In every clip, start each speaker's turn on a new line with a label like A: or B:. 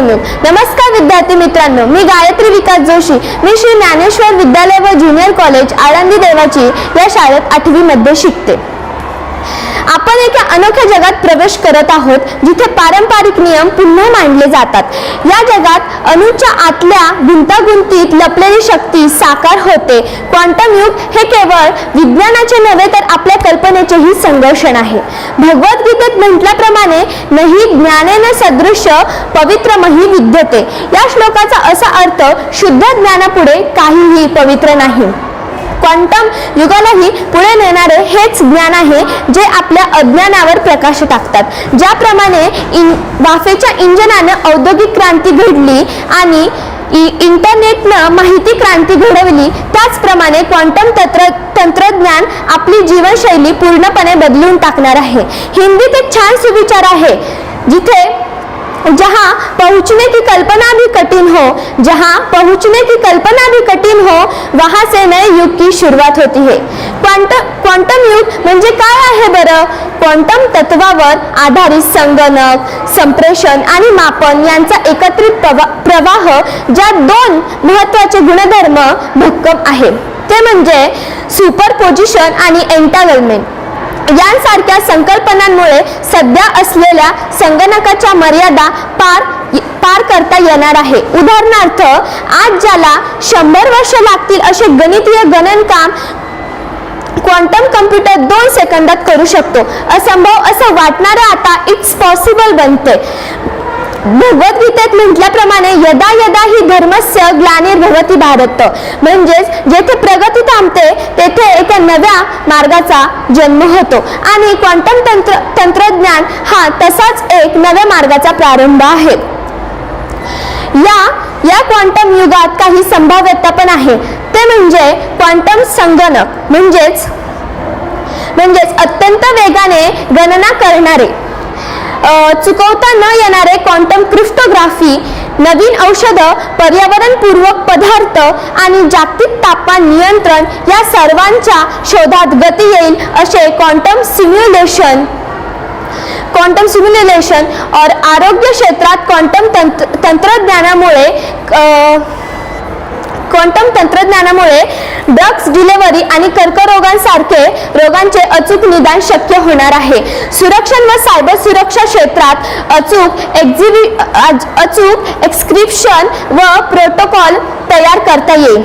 A: नमस्कार विद्यार्थी मित्रांनो मी गायत्री विकास जोशी. मी श्री ज्ञानेश्वर विद्यालय व ज्युनियर कॉलेज आळंदी देवाची या शाळेत आठवी मध्ये शिकते. आपण एका अनोख्या जगात प्रवेश करत आहोत जिथे पारंपरिक नियम पुन्हा मांडले जातात. या जगात अणूच्या आतल्या गुंतागुंतीत लपलेली शक्ती साकार होते. क्वांटम युग हे केवळ विज्ञानाचे नव्हे तर आपल्या कल्पनेचेही संघर्षण आहे. भगवद्गीतेत म्हटल्याप्रमाणे नही ज्ञानेन सदृश पवित्रमही विद्यते. या श्लोकाचा असा अर्थ शुद्ध ज्ञानापुढे काहीही पवित्र नाही. क्वांटम युगालाही पुढे नेणारे हेच ज्ञान आहे जे आपल्या अज्ञानावर प्रकाश टाकतात. ज्याप्रमाणे इन वाफेच्या इंजनानं औद्योगिक क्रांती घडली आणि इ- इंटरनेटनं माहिती क्रांती घडवली त्याचप्रमाणे क्वांटम तंत्र तंत्रज्ञान आपली जीवनशैली पूर्णपणे बदलून टाकणार आहे. हिंदीत एक छान सुविचार आहे जिथे जहाँ पहुँचने की कल्पना भी कठिन हो जहाँ पहुँचने की कल्पना भी कठिन हो वहाँ से नए युग की शुरुआत होती है। क्वांटम क्वांटम युग म्हणजे काय आहे बरं? क्वांटम तत्वावर आधारित संगणक संप्रेषण आणि मापन यांचा एकत्रित प्रवा- प्रवाह ज्या दोन महत्त्वाचे गुणधर्म भक्कम आहे. ते म्हणजे सुपरपोजिशन आणि एंटागलमेंट यांसारख्या संकल्पनांमुळे सध्या असलेल्या संगणकाच्या मर्यादा पार पार करता येणार आहे. उदाहरणार्थ आज ज्याला शंभर वर्ष लागतील असे गणितीय गणन काम क्वांटम कम्प्युटर दोन सेकंदात करू शकतो. असंभव असं वाटणारं आता इट्स पॉसिबल बनते भगवद्गीतेत म्हटल्याप्रमाणे यदा यदा ही धर्मस्य ग्लानिर्भवती भारत. म्हणजेच जेथे प्रगती थांबते नव्या मार्गाचा जन्म होतो. आणि क्वांटम तंत्र तंत्रज्ञान हा तसाच एक नव्या मार्गाचा प्रारंभ आहे. या या क्वांटम युगात काही संभाव्यता पण आहे. ते म्हणजे क्वांटम संगणक म्हणजेच म्हणजेच अत्यंत वेगाने गणना करणारे चुकवता न येणारे क्वांटम क्रिप्टोग्राफी नवीन औषधं पर्यावरणपूर्वक पदार्थ आणि जागतिक तापमान नियंत्रण या सर्वांच्या शोधात गती येईल असे क्वांटम सिम्युलेशन क्वांटम सिम्युलेशन और आरोग्य क्षेत्रात क्वांटम तंत्र तंत्रज्ञानामुळे क्वांटम तंत्रज्ञानामुळे ड्रग्ज डिलिव्हरी आणि कर्करोगांसारखे रोगांचे अचूक निदान शक्य होणार आहे. सुरक्षण व सायबर सुरक्षा क्षेत्रात अचूक एक्झिबि अज- अचूक एक्सक्रिप्शन व प्रोटोकॉल तयार करता येईल.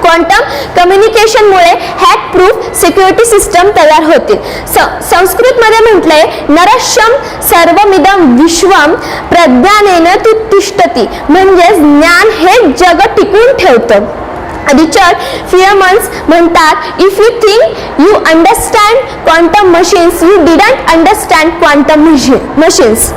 A: क्वांटम कम्युनिकेशनमुळे हॅक प्रूफ सिक्युरिटी सिस्टम तयार होतील. स- संस्कृतमध्ये म्हटलंय नरशम सर्वमिदम विश्वम प्रज्ञानेनं तू तिष्ठती. म्हणजेच ज्ञान हे जग टिकून ठेवतं. रिचर्ड फिअमन्स म्हणतात if you think you understand quantum machines you didn't understand quantum machines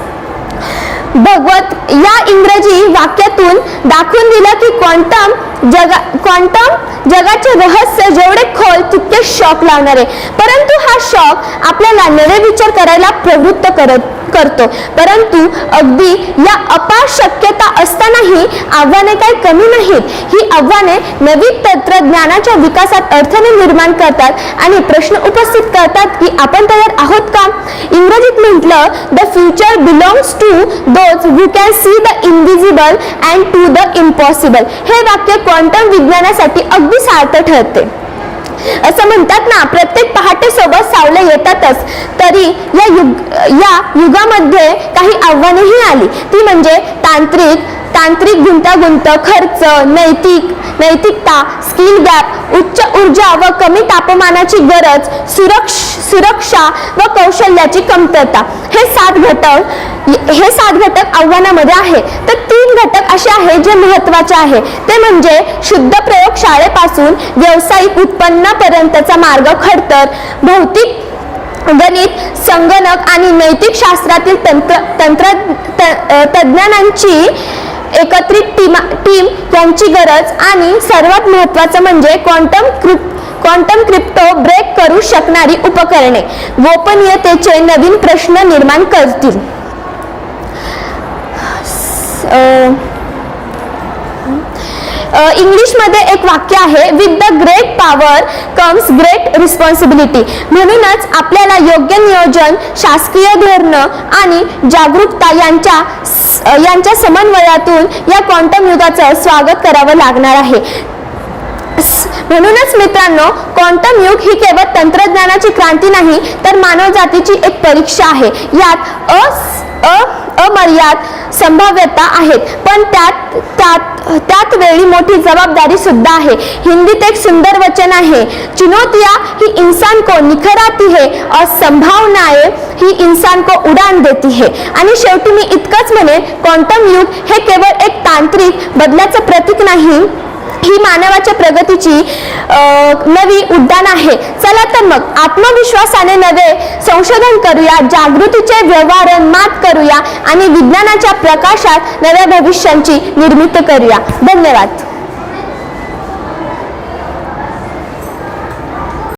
A: भगवत या इंग्रजी वाक्यातून दाखवून दिलं की क्वांटम जगा क्वांटम जगाचे रहस्य जेवढे खोल तितके शॉक लावणारे. परंतु हा शॉक आपल्याला नवे विचार करायला प्रवृत्त करत करतो. परंतु अगदी या अपार शक्यता असतानाही आव्हाने काही कमी नाहीत. ही आव्हाने नवीन तंत्रज्ञानाच्या विकासात अडथळे निर्माण करतात आणि प्रश्न उपस्थित करतात की आपण तयार आहोत का? इंग्रजीत म्हटलं future belongs to those who can see the invisible and to the impossible हे वाक्य क्वांटम विज्ञानासाठी अगदी सार्थ ठरते. असं म्हणतात ना प्रत्येक पहाटे सोबत सावले येतातच. तरी या युग या युगामध्ये काही आव्हानेही आली. ती म्हणजे तांत्रिक तांत्रिक गुंतागुंत खर्च नैतिक नैतिकता स्किल गॅप उच्च ऊर्जा व कमी तापमानाची गरज सुरक्ष सुरक्षा व कौशल्याची कमतरता. हे सात घटक हे सात घटक आव्हानामध्ये आहे. तर तीन घटक असे आहे जे महत्त्वाचे आहे. ते म्हणजे शुद्ध प्रयोगशाळेपासून व्यावसायिक उत्पन्नापर्यंतचा मार्ग खडतर भौतिक गणित संगणक आणि नैतिक शास्त्रातील तंत्र तंत्र तज्ञानांची एकत्रित टीमा टीम यांची गरज आणि सर्वात महत्त्वाचं म्हणजे quantum crypto quantum crypto break करू शकणारी उपकरणे. गोपनीयतेचे नवीन प्रश्न निर्माण करतील. इंग्लिशमध्ये एक वाक्य आहे with the great power comes great responsibility म्हणूनच आपल्याला योग्य नियोजन शासकीय धोरणं आणि जागरूकता यांच्या यांच्या समन्वयातून या क्वांटम युगाचं स्वागत करावं लागणार आहे. म्हणूनच मित्रांनो क्वांटम युग ही केवळ तंत्रज्ञानाची क्रांती नाही तर मानवजातीची एक परीक्षा आहे. यात अस- अ अमर्याद संभाव्यता आहेत. पण त्यात त्यात त्यात वेळी मोठी जबाबदारी सुद्धा आहे. हिंदीत एक सुंदर वचन आहे. चुनौतिया ही इंसान को निखराती है और संभावनाएं ही इंसान को उडान देती है. आणि शेवटी मी इतकंच म्हणे क्वांटम युग हे केवळ एक तांत्रिक बदलाचं प्रतीक नाही. ही मानवाच्या प्रगतीची नवी उड्डाण आहे. चला तर मग आत्मविश्वासाने नवे संशोधन करूया जागृतीचे व्यवहार मात करूया आणि विज्ञानाच्या प्रकाशात नव्या भविष्यांची निर्मिती करूया. धन्यवाद.